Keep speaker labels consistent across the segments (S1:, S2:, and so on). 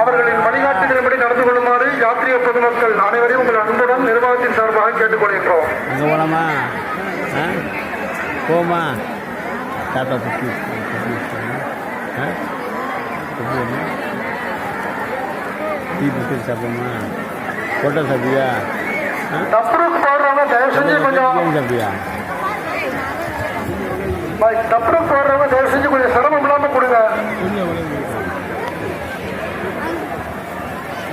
S1: அவர்களின் வழிகாட்டுதலின்படி நடந்து கொள்ளுமாறு யாத்திரிய பொதுமக்கள் அனைவரையும் உங்கள் அன்புடன் நிர்வாகத்தின் சார்பாக கேட்டுக்கொள்கின்றோம்.
S2: ஆ? போமா? எப்படி வேணும்? டீ பிஸ்கட் சாப்பிடுமா ஃபோட்டோ சாப்பிட்டியா? ஆ?
S1: டப்ரூக் போடுறவங்க தயவு செஞ்சு கொஞ்சம்
S2: சாப்பிட்டியா?
S1: டப்ரூக் போடுறவங்க தயவு செஞ்சு கொஞ்சம் சிரமம் இல்லாம கொடுங்க.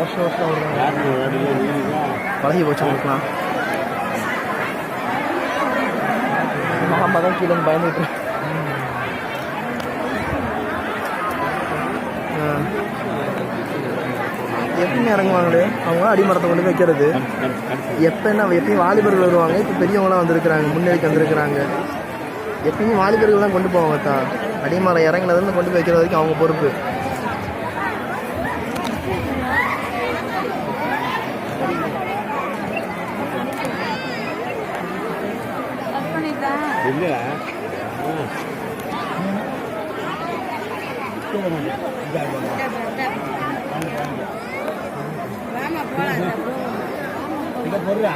S3: வருஷம் வருஷம் வருவாங்க
S2: யாருக்கு விளையாடுங்க நீங்களா
S3: பழகி போச்சு அவங்களுக்குலாம் மாமா தான் கீழே பயந்துட்டு எப்பயுமே இறங்குவாங்களே? அவங்க அடிமரத்தை கொண்டு போய் வைக்கிறது. எப்போ என்ன எப்பயும் வாலிபர்கள் வருவாங்க. இப்போ பெரியவங்களாம் வந்திருக்கிறாங்க முன்னேறி வந்திருக்கிறாங்க. எப்பயுமே வாலிபர்கள் தான் கொண்டு போவாங்க தான் அடிமரம் இறங்குனதுலேருந்து கொண்டு போய் வைக்கிற வரைக்கும் அவங்க பொறுப்பு.
S2: இல்லையா? இதை பொருளா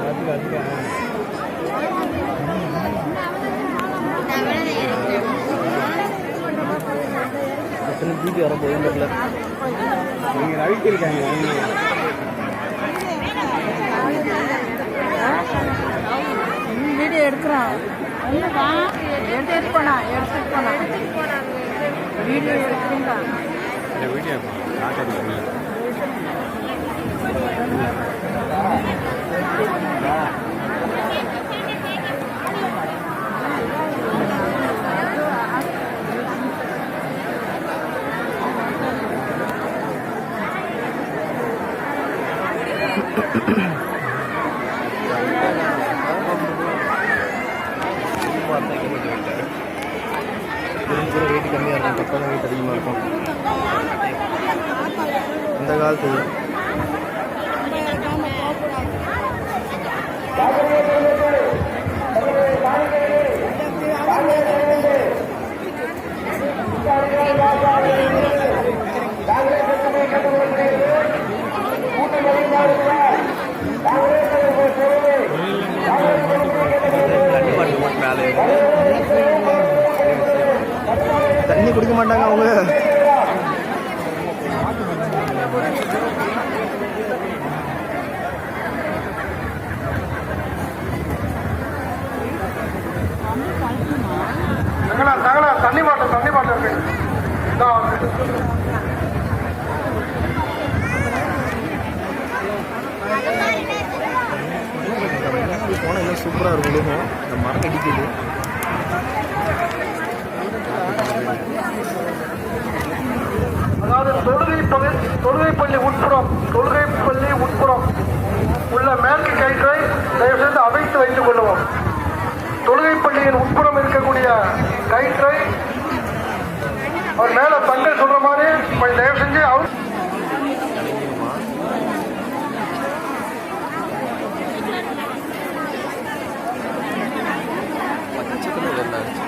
S2: அதுக்கு அதுக்கு
S3: வர
S2: நீங்கள் ரவிக்கு இருக்காங்க
S4: வீடியோ எடுக்கிறோம் எடுத்துட்டு போனா எடுத்துட்டு போனா. வீடியோ எடுக்கிறீங்களா?
S2: வீடியோ
S3: கம்மியாக ரேட் அதிகமாக இருக்கும். இந்த காலத்து குடிக்க மாட்டாங்க அவங்க
S1: தண்ணி பாட்டில் தண்ணி பாட்டில் இருக்கு.
S3: போனால் இன்னும் சூப்பராக இருக்கும். இந்த மரம் அடிக்குது.
S1: தொழுகை பகுதி தொழுகை பள்ளி உட்புறம் தொழுகை பள்ளி உட்புறம் உள்ள மேற்கு கயிற்றை தயவுசெய்து அவைத்து வைத்துக் கொள்ளுவோம். தொழுகை பள்ளியின் உட்புறம் இருக்கக்கூடிய கயிற்றை அவர் மேல தங்கள் சொல்ற மாதிரி தயவு செஞ்சு அவர் என்ன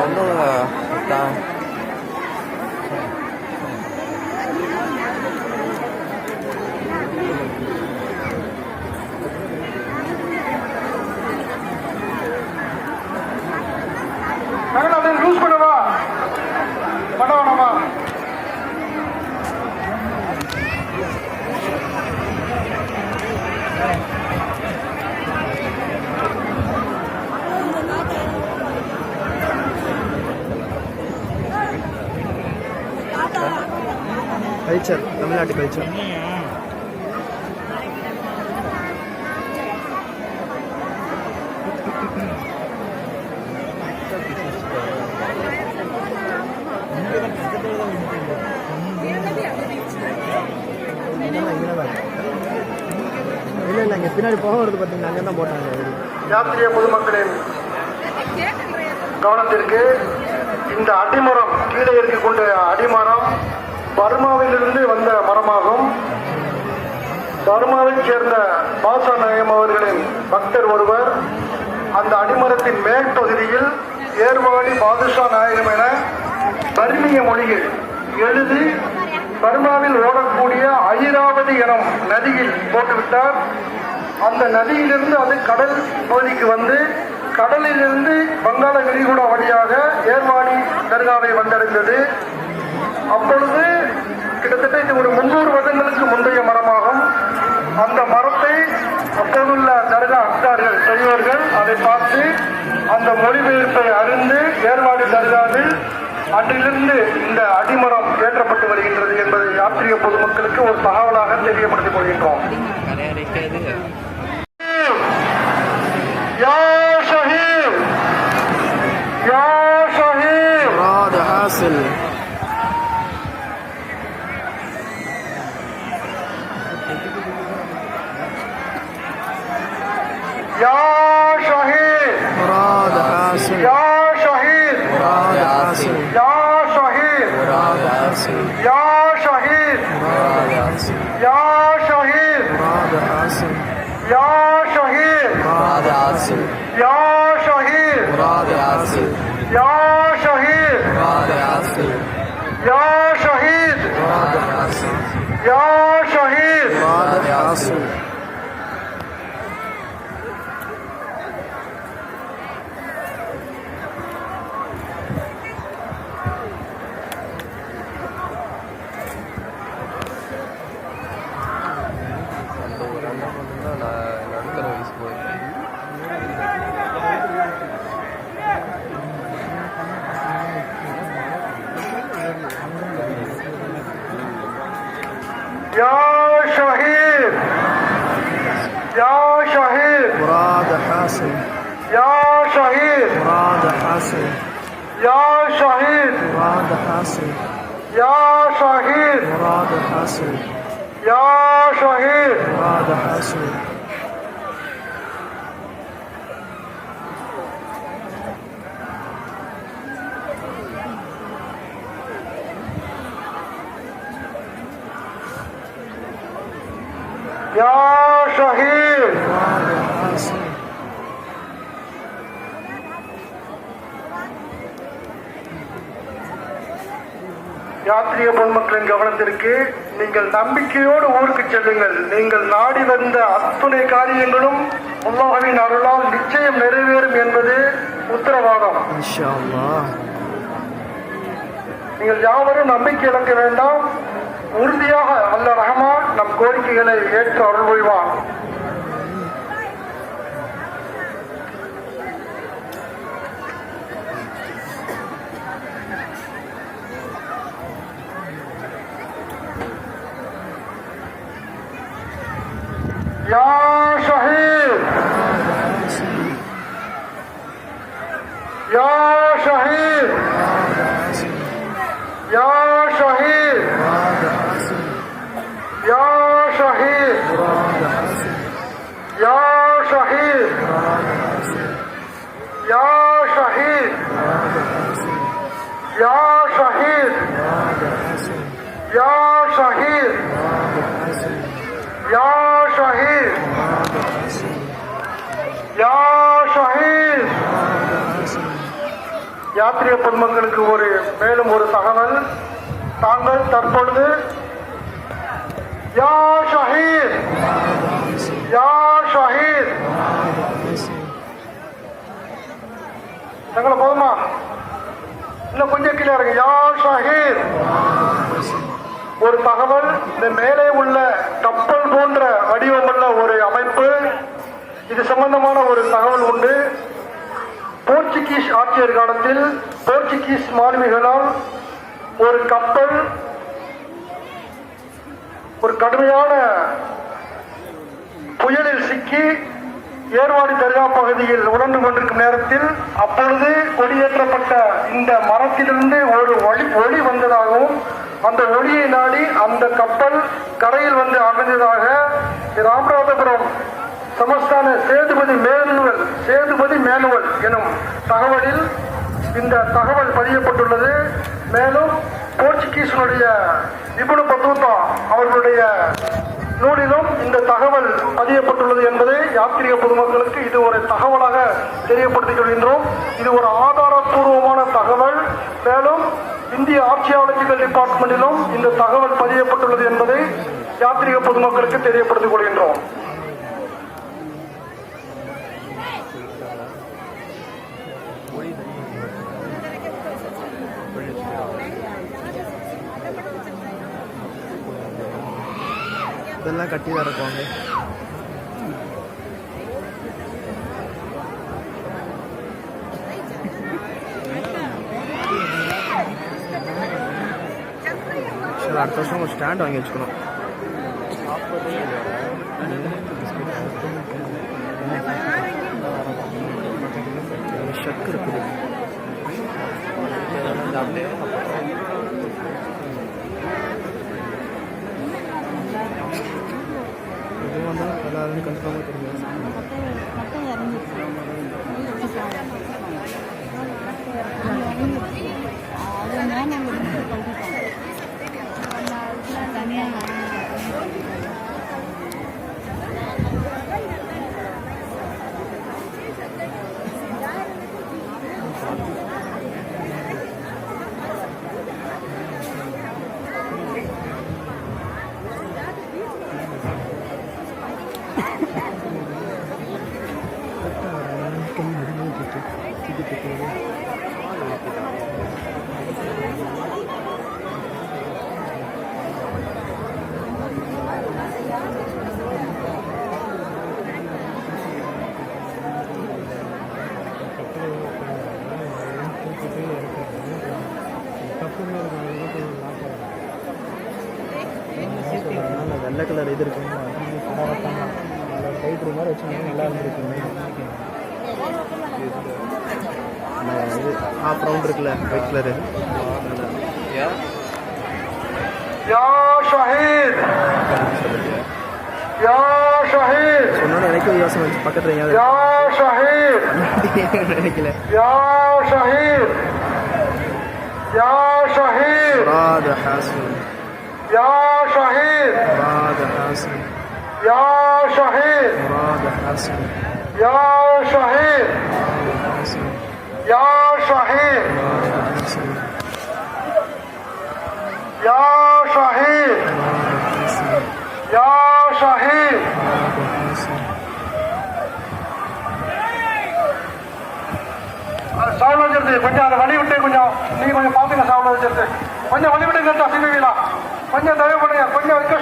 S1: 感
S3: 动了好 இல்லை இல்லை இங்கே பின்னாடி போக வருது பார்த்தீங்கன்னா அங்கே தான் போட்டாங்க
S1: யாத்திரிய பொதுமக்களின் கவனத்திற்கு இந்த அடிமரம் கீழே இருக்கக்கூடிய அடிமரம் பர்மாவிலிருந்து வந்த மரமாகும். பர்மாவைச் சேர்ந்த பாசா நயம் அவர்களின் பக்தர் ஒருவர். அந்த அடிமரத்தின் மேல் பகுதியில் ஏர்வாடி பாதுஷா நாயகம் என பர்மிய மொழியில் எழுதி பர்மாவில் ஓடக்கூடிய ஐராவதி எனும் நதியில் போட்டுவிட்டார். அந்த நதியிலிருந்து அது கடல் பகுதிக்கு வந்து கடலிலிருந்து வங்காள விரிகுடா வழியாக ஏர்வாடி தர்காவை வந்தடைந்தது. அப்பொழுது கிட்டத்தட்ட இது ஒரு முன்னூறு வருடங்களுக்கு முந்தைய மரமாகும். அந்த மரத்தை அப்போதுள்ள தர்கா அக்தார்கள் செய்வர்கள் அதை பார்த்து அந்த மொழிபெயர்ப்பை அறிந்து ஏர்வாடி தர்காவில் அன்றிலிருந்து இந்த அடிமரம் ஏற்றப்பட்டு வருகின்றது என்பதை யாத்திரிய பொதுமக்களுக்கு ஒரு தகவலாக தெரியப்படுத்திக் கொள்கின்றோம். யா ஷஹீத் யா ஷஹீத் யாத்திரிய பொன்மக்களின் கவனத்திற்கு நீங்கள் நம்பிக்கையோடு ஊருக்கு செல்லுங்கள். நீங்கள் நாடி வந்த அத்துணை காரியங்களும் அல்லாஹ்வின் அருளால் நிச்சயம் நிறைவேறும் என்பது உத்தரவாதம். நீங்கள் யாவரும் நம்பிக்கை இழக்க வேண்டாம். உறுதியாக அல்ல ரஹமான் நம் கோரிக்கைகளை ஏற்று அருள் புரிவான் ஆசிரிய பொதுமக்களுக்கு ஒரு மேலும் ஒரு தகவல். தாங்கள் தற்பொழுது யா ஷஹீத் யா ஷஹீத். எங்களை போதுமா? இன்னும் கொஞ்சம் கீழே இருக்கு யா ஷஹீத். ஒரு தகவல் இந்த மேலே உள்ள கப்பல் போன்ற வடிவமுள்ள ஒரு அமைப்பு. இது சம்பந்தமான ஒரு தகவல் உண்டு. போர்ச்சுகீஸ் ஆட்சியர் காலத்தில் போர்ச்சுகீஸ் மாலுமிகளால் ஒரு கப்பல் ஒரு கடுமையான புயலில் சிக்கி ஏர்வாடி தர்கா பகுதியில் உணர்ந்து கொண்டிருக்கும் நேரத்தில் அப்பொழுது கொடியேற்றப்பட்ட இந்த மரத்திலிருந்து ஒரு ஒளி ஒளி வந்ததாகவும் அந்த ஒளியை நாடி அந்த கப்பல் கரையில் வந்து அமைந்ததாக ராமநாதபுரம் சமஸ்தான சேதுபதி மேனுவல் சேதுபதி மேனுவல் எனும் தகவலில் இந்த தகவல் பதியப்பட்டுள்ளது. மேலும் போர்ச்சுகீஸனுடைய நிபுண பத்தூத்தா அவர்களுடைய நூலிலும் இந்த தகவல் பதியப்பட்டுள்ளது என்பதை யாத்திரிக பொதுமக்களுக்கு இது ஒரு தகவலாக தெரியப்படுத்திக் கொள்கின்றோம். இது ஒரு ஆதாரப்பூர்வமான தகவல். மேலும் இந்திய ஆர்ச்சியாலஜிக்கல் டிபார்ட்மெண்டிலும் இந்த தகவல் பதியப்பட்டுள்ளது என்பதை யாத்திரிக பொதுமக்களுக்கு தெரியப்படுத்திக் கொள்கின்றோம்.
S3: எல்லாம் கட்டி தான் இருக்குவாங்க சரி அடுத்த வருஷம் ஒரு ஸ்டாண்ட் வாங்கி வச்சுக்கணும். ஷக் இருக்குது. வராதுன்னு கன்ஃபார்மாக தெரியும்
S4: மட்டும் இறங்கிச்சு வெள்ளை கலர் இது இருக்குங்க டைட் மாதிரி வச்சுருந்தா நல்லா இருந்திருக்குங்க ஹாஃப் ரவுண்ட் இருக்குல்ல ஒயிட் கலரு
S1: யா ஷஹீத் யா ஷஹீத்
S3: சொன்னோட எனக்கு ஒரு யோசனை வந்துச்சு பக்கத்தில் எங்கேயாவது
S1: யா ஷஹீத்
S3: நினைக்கல
S1: يا شهيد يا شهيد
S3: مراد حاسم
S1: يا شهيد
S3: مراد حاسم
S1: يا شهيد يا شهيد
S3: مراد حاسم
S1: يا شهيد يا شهيد சவுண்ட் வச்சிருது கொஞ்சம் அதை வழி விட்டு கொஞ்சம் நீங்க கொஞ்சம் பாத்துங்க சவுண்ட் வச்சிருது கொஞ்சம் வழி விடுங்க சிவவிலா கொஞ்சம் தயவு பண்ணுங்க கொஞ்சம் request.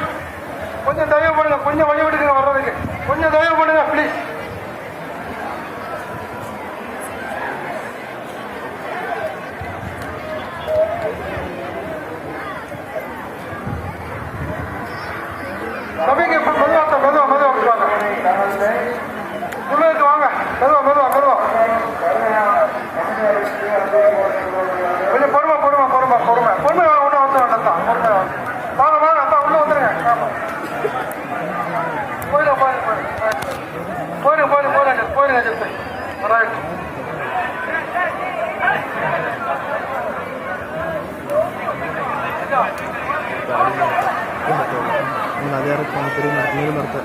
S1: அதே இருக்கும் பெரிய மரத்து நீர் மரத்தை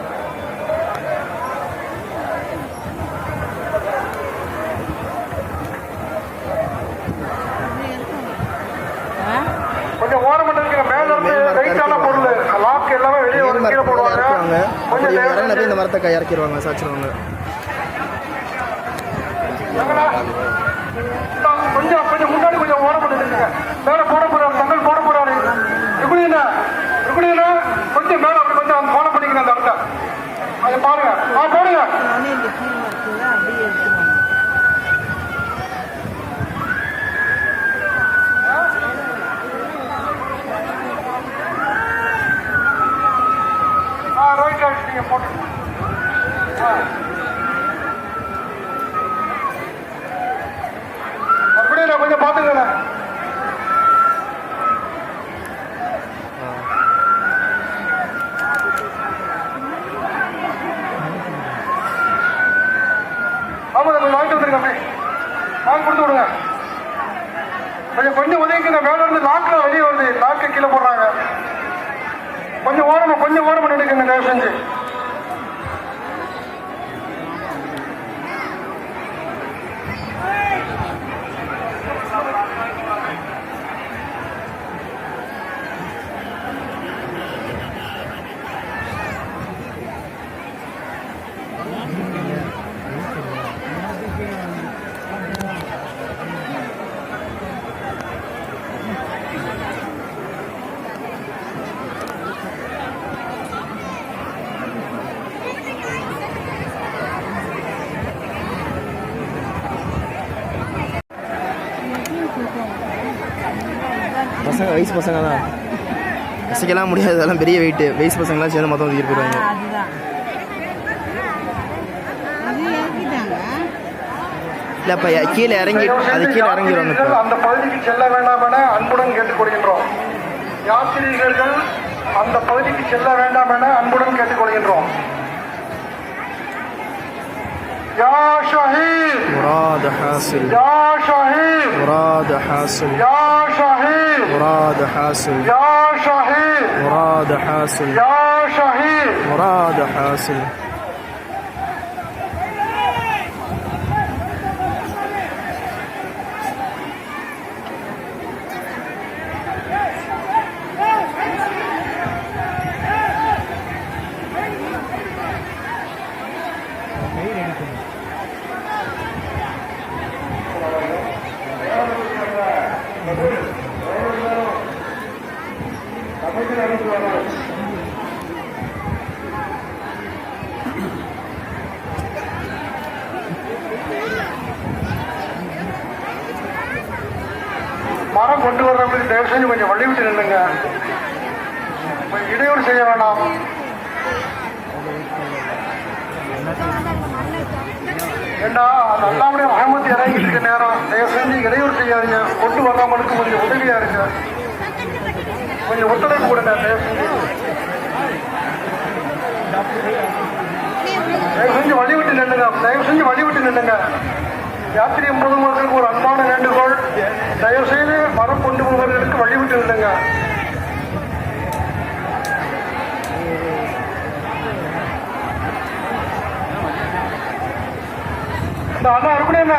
S1: கொஞ்சம் ஓரமாக இருக்கிற மேல வெயிட்டான பொருள் லாக் வெளியே வந்து கீழே
S3: போடுவாங்க. கொஞ்சம் இறங்கின மரத்தை கை இறக்கிடுவாங்க
S1: சாச்சிடுவாங்க கொஞ்சம் கொஞ்சம் கொஞ்சம் ஓரமாக இருக்குங்க பாருங்க. ஆ போடுங்க
S5: நானே இந்த கீழ் வரத்துல அப்படியே எடுத்துருவாங்க
S1: ஆ ரைட் ரைட் நீங்க போட்டு ஆ. அப்படியே நான் கொஞ்சம் பாத்துக்கல ஆமா கொஞ்சம் வாங்கிட்டு வந்துருங்க அப்படியே வாங்கி கொடுத்து விடுங்க கொஞ்சம் கொஞ்சம் உதவிக்குங்க மேல இருந்து லாக்ல வெளியே வருது லாக்கை கீழே போடுறாங்க கொஞ்சம் ஓரமா கொஞ்சம் ஓரமா நினைக்குங்க தயவு செஞ்சு
S3: பசங்க வயசு பசங்க தான் ரசிக்கலாம் முடியாது அதெல்லாம் பெரிய வெயிட்டு வயசு பசங்களாம் சேர்ந்து மொத்தம் தூக்கிட்டு போயிடுவாங்க
S5: அதுதான். அது இறக்கிட்டாங்க.
S3: இல்லை இப்போ கீழே இறங்கி அது கீழே
S1: யாத்திரிகர்கள் அந்த பகுதிக்கு செல்ல வேண்டாம் என அன்புடன் கேட்டுக்கொள்கின்றோம். யாத்திரிகர்கள் அந்த பகுதிக்கு செல்ல வேண்டாம் என அன்புடன் கேட்டுக்கொள்கின்றோம். யா ஷஹீத்
S3: مراد حاصل.
S1: يا شهيد.
S3: مراد حاصل.
S1: يا شهيد.
S3: مراد حاصل.
S1: يا شهيد.
S3: مراد حاصل.
S1: يا شهيد.
S3: مراد حاصل.
S1: Thank you. தயவு செஞ்சு கொஞ்சம் வழி விட்டு நில்லுங்க. கொஞ்சம் இடையூறு செய்ய வேண்டாம். ஏண்டா அந்த அல்லாவுடைய ரஹமத்து இறங்கிட்டு இருக்க நேரம்? தயவு செஞ்சு இடையூறு செய்யாதீங்க. கொண்டு வர்றவங்களுக்கு கொஞ்சம் உதவியா இருக்கு கொஞ்சம் ஒத்துழைப்பு கொடுங்க தயவு செஞ்சு. தயவு செஞ்சு வழி விட்டு நில்லுங்க. தயவு செஞ்சு வழி விட்டு நில்லுங்க. யாத்திரை பொதுமக்களுக்கு ஒரு அன்பான வேண்டுகோள். தயவு செய்து மரம் கொண்டு போவர்களுக்கு வழி விட்டு நில்லுங்க. இந்த அண்ணா இருக்கணும்